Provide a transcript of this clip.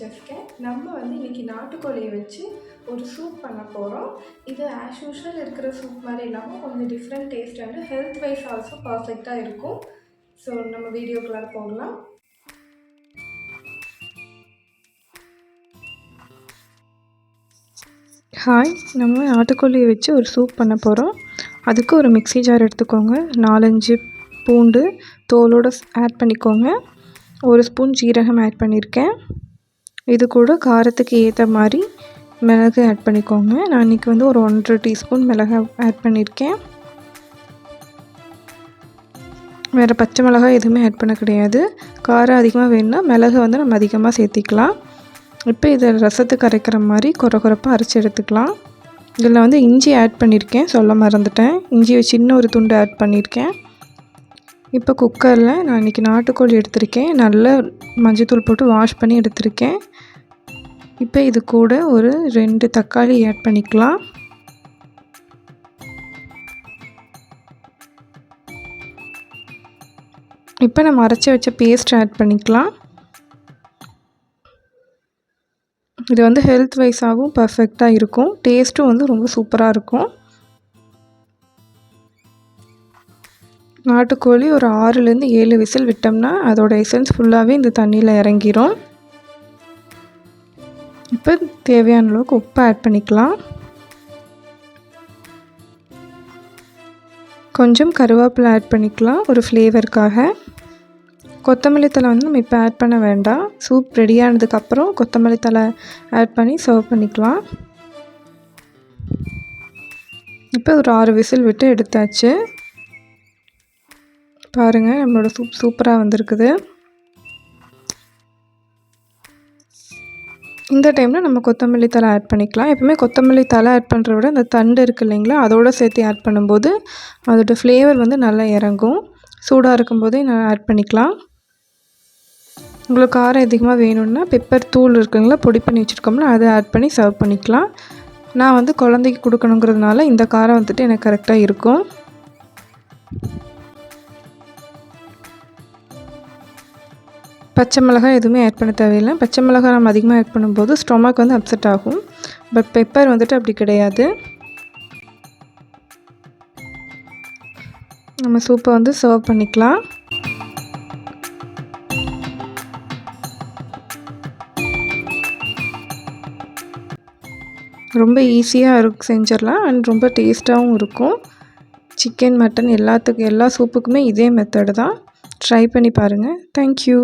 Just நம்ம வந்து இன்றைக்கி நாட்டுக்கோழியை வச்சு ஒரு சூப் பண்ண போகிறோம் இது ஆஸ் யூஷுவல் இருக்கிற சூப் மாதிரி இல்லாமல் கொஞ்சம் different taste and health wise also பர்ஃபெக்டாக இருக்கும். ஸோ நம்ம வீடியோக்குள்ளார போகலாம். ஹாய் நம்ம நாட்டுக்கோழியை வச்சு ஒரு சூப் பண்ண போகிறோம் அதுக்கு ஒரு மிக்ஸி ஜார் எடுத்துக்கோங்க. நாலஞ்சு பூண்டு தோலோடு ஆட் பண்ணிக்கோங்க. ஒரு ஸ்பூன் ஜீரகம் ஆட் பண்ணியிருக்கேன் இது கூட காரத்துக்கு ஏற்ற மாதிரி மிளகு ஆட் பண்ணிக்கோங்க. நான் இன்றைக்கி வந்து ஒரு ஒன்றரை டீஸ்பூன் மிளகு ஆட் பண்ணியிருக்கேன் வேறு பச்சை மிளகாய் எதுவுமே ஆட் பண்ண கிடையாது. காரம் அதிகமாக வேணும்னா மிளகு வந்து நம்ம அதிகமாக சேர்த்திக்கலாம். இப்போ இதை ரசத்துக்கு அரைக்கிற மாதிரி குறை குறைப்பாக அரைச்சி எடுத்துக்கலாம். இதில் வந்து இஞ்சி ஆட் பண்ணியிருக்கேன் சொல்ல மறந்துட்டேன். இஞ்சி சின்ன ஒரு துண்டு ஆட் பண்ணியிருக்கேன் இப்போ குக்கரில் நான் இன்றைக்கி நாட்டுக்கோழி எடுத்திருக்கேன். நல்லா மஞ்சத்தூள் போட்டு வாஷ் பண்ணி எடுத்திருக்கேன். இப்போ இது கூட ஒரு ரெண்டு தக்காளி ஆட் பண்ணிக்கலாம். இப்போ நம்ம அரைச்சி வச்ச பேஸ்ட் ஆட் பண்ணிக்கலாம். இது வந்து ஹெல்த் வைஸாகவும் பர்ஃபெக்டாக இருக்கும். டேஸ்ட்டும் வந்து ரொம்ப சூப்பராக இருக்கும். நாட்டுக்கோழி ஒரு ஆறுலேருந்து ஏழு விசில் விட்டோம்னா அதோட எசன்ஸ் ஃபுல்லாகவே இந்த தண்ணியில் இறங்கிரும். இப்போ தேவையான அளவுக்கு உப்பு ஆட் பண்ணிக்கலாம். கொஞ்சம் கருவேப்பிலை ஆட் பண்ணிக்கலாம் ஒரு ஃப்ளேவருக்காக கொத்தமல்லி தலை வந்து நம்ம இப்போ ஆட் பண்ண வேண்டாம். சூப் ரெடியானதுக்கப்புறம் கொத்தமல்லி தலை ஆட் பண்ணி சர்வ் பண்ணிக்கலாம். இப்போ ஒரு ஆறு விசில் விட்டு எடுத்தாச்சு. பாருங்கள் நம்மளோட சூப் சூப்பராக வந்திருக்குது. இந்த டைமில் நம்ம கொத்தமல்லி தலை ஆட் பண்ணிக்கலாம். எப்பவுமே கொத்தமல்லி தலை ஆட் பண்ணுறத விட அந்த தண்டு இருக்குது இல்லைங்களா அதோடு சேர்த்து ஆட் பண்ணும்போது அதோடய ஃப்ளேவர் வந்து நல்லா இறங்கும். சூடாக இருக்கும்போதே நான் ஆட் பண்ணிக்கலாம். உங்களுக்கு காரம் அதிகமாக வேணும்னா பெப்பர் தூள் இருக்குங்களா பொடி பண்ணி வச்சுருக்கோம்னா அதை ஆட் பண்ணி சர்வ் பண்ணிக்கலாம். நான் வந்து குழந்தைக்கு கொடுக்கணுங்கிறதுனால இந்த காரம் வந்துட்டு எனக்கு கரெக்டாக இருக்கும். பச்சை மிளகாய் எதுவுமே ஆட் பண்ண தேவையில்லை. பச்சை மிளகாய் நம்ம அதிகமாக ஆட் பண்ணும்போது ஸ்டொமக் வந்து அப்செட் ஆகும். பட் பெப்பர் வந்துட்டு அப்படி கிடையாது. நம்ம சூப்பை வந்து சர்வ் பண்ணிக்கலாம். ரொம்ப ஈஸியாக இருக்கு செஞ்சிடலாம். அண்ட் ரொம்ப டேஸ்ட்டாகவும் இருக்கும். சிக்கன் மட்டன் எல்லாத்துக்கும் எல்லா சூப்புக்குமே இதே மெத்தடு தான். ட்ரை பண்ணி பாருங்கள் தேங்க்யூ